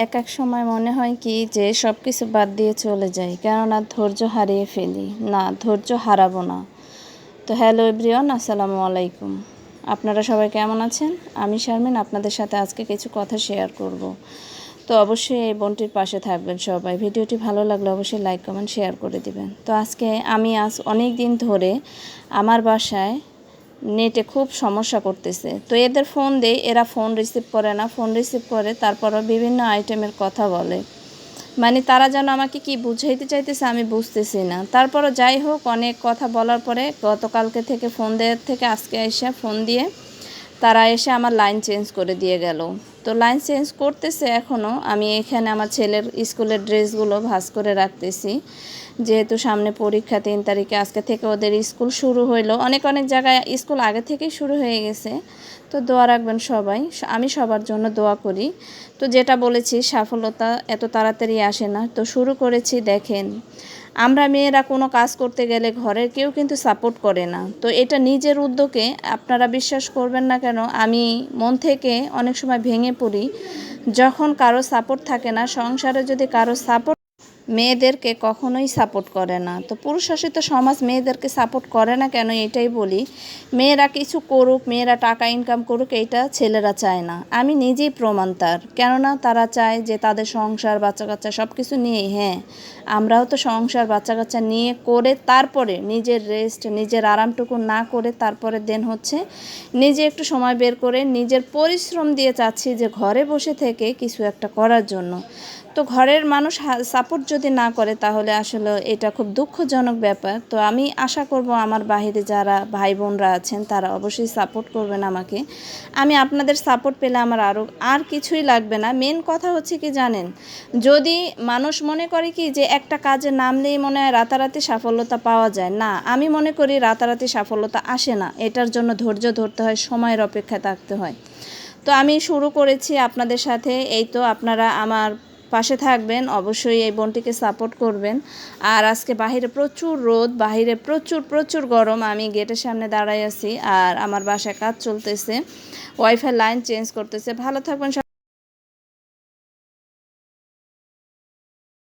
এক এক সময় মনে হয় কি যে সব কিছু বাদ দিয়ে চলে যাই, কেননা ধৈর্য হারিয়ে ফেলি। না, ধৈর্য হারাবো না। তো হ্যালো এভরিওয়ান, আসসালামু আলাইকুম। আপনারা সবাই কেমন আছেন? আমি শারমিন, আপনাদের সাথে আজকে কিছু কথা শেয়ার করব। তো অবশ্যই এই বোনটির পাশে থাকবেন সবাই। ভিডিওটি ভালো লাগলে অবশ্যই লাইক, কমেন্ট, শেয়ার করে দিবেন। তো আজকে আমি আজ অনেক দিন ধরে আমার বাসায় নেটে খুব সমস্যা করতেছে। তো এদের ফোন দেই, এরা ফোন রিসিভ করে না ফোন রিসিভ করে তারপরও বিভিন্ন আইটেমের কথা বলে। মানে তারা যেন আমাকে কি বুঝাইতে চাইতেছে আমি বুঝতেছি না। তারপরও যাই হোক, অনেক কথা বলার পরে গতকালকে থেকে ফোন দেওয়ার থেকে আজকে এসে ফোন দিয়ে তারা এসে আমার লাইন চেঞ্জ করে দিয়ে গেল। তো লাইন চেঞ্জ করতেছে এখনও আমি এখানে আমার ছেলের স্কুলের ড্রেসগুলো ভাজ করে রাখতেছি। যেহেতু সামনে পরীক্ষা তিন তারিখে, আজকে থেকে ওদের স্কুল শুরু হইল। অনেক অনেক জায়গায় স্কুল আগে থেকেই শুরু হয়ে গেছে। তো দোয়া রাখবেন সবাই। আমি সবার জন্য দোয়া করি। তো যেটা বলেছি সফলতা এত তাড়াতাড়ি আসে না। তো শুরু করেছি, দেখেন। আমরা মেয়েরা কোনো কাজ করতে গেলে ঘরের কেউ কিন্তু সাপোর্ট করে না। তো এটা নিজের উদ্যোগে আপনারা বিশ্বাস করবেন না কেন, আমি মন থেকে অনেক সময় ভেঙে পড়ি যখন কারও সাপোর্ট থাকে না সংসারে যদি কারও সাপোর্ট মেয়েদেরকে কখনোই সাপোর্ট করে না। তো পুরুষ শাসিত সমাজ মেয়েদেরকে সাপোর্ট করে না কেন এটাই বলি। মেয়েরা কিছু করুক, মেয়েরা টাকা ইনকাম করুক এইটা ছেলেরা চায় না। আমি নিজেই প্রমাণ তার। কেননা তারা চায় যে তাদের সংসার বাচ্চা কাচ্চা সব কিছু নিয়েই হ্যাঁ। আমরাও তো সংসার বাচ্চা কাচ্চা নিয়ে করে তারপরে নিজের রেস্ট নিজের আরামটুকু না করে তারপরে দেন হচ্ছে নিজে একটু সময় বের করে নিজের পরিশ্রম দিয়ে চাচ্ছি যে ঘরে বসে থেকে কিছু একটা করার জন্য। তো ঘরের মানুষ সাপোর্ট যদি না করে, তাহলে আসলে এটা খুব দুঃখজনক ব্যাপার। তো আমি আশা করব আমার বাহিরে যারা ভাই বোনরা আছেন, তারা অবশ্যই সাপোর্ট করবেন আমাকে। আমি আপনাদের সাপোর্ট পেলে আমার আরও আর কিছুই লাগবে না। মেন কথা হচ্ছে কি জানেন? যদি মানুষ মনে করে কি যে একটা কাজে নামলেই মনে হয় রাতারাতি সাফল্যতা পাওয়া যায়, না, আমি মনে করি রাতারাতি সাফল্যতা আসে না। এটার জন্য ধৈর্য ধরতে হয়, সময়ের অপেক্ষায় থাকতে হয়। তো আমি শুরু করেছি আপনাদের সাথে, এই তো আপনারা আমার পাশে থাকবেন, অবশ্যই এই বোনটিকে সাপোর্ট করবেন। আর আজকে বাহিরে প্রচুর রোদ, বাহিরে প্রচুর প্রচুর গরম। আমি গেটের সামনে দাঁড়াই আছি আর আমার বাসায় কাজ চলতেছে। ওয়াইফাই লাইন চেঞ্জ করতেছে। ভালো থাকবেন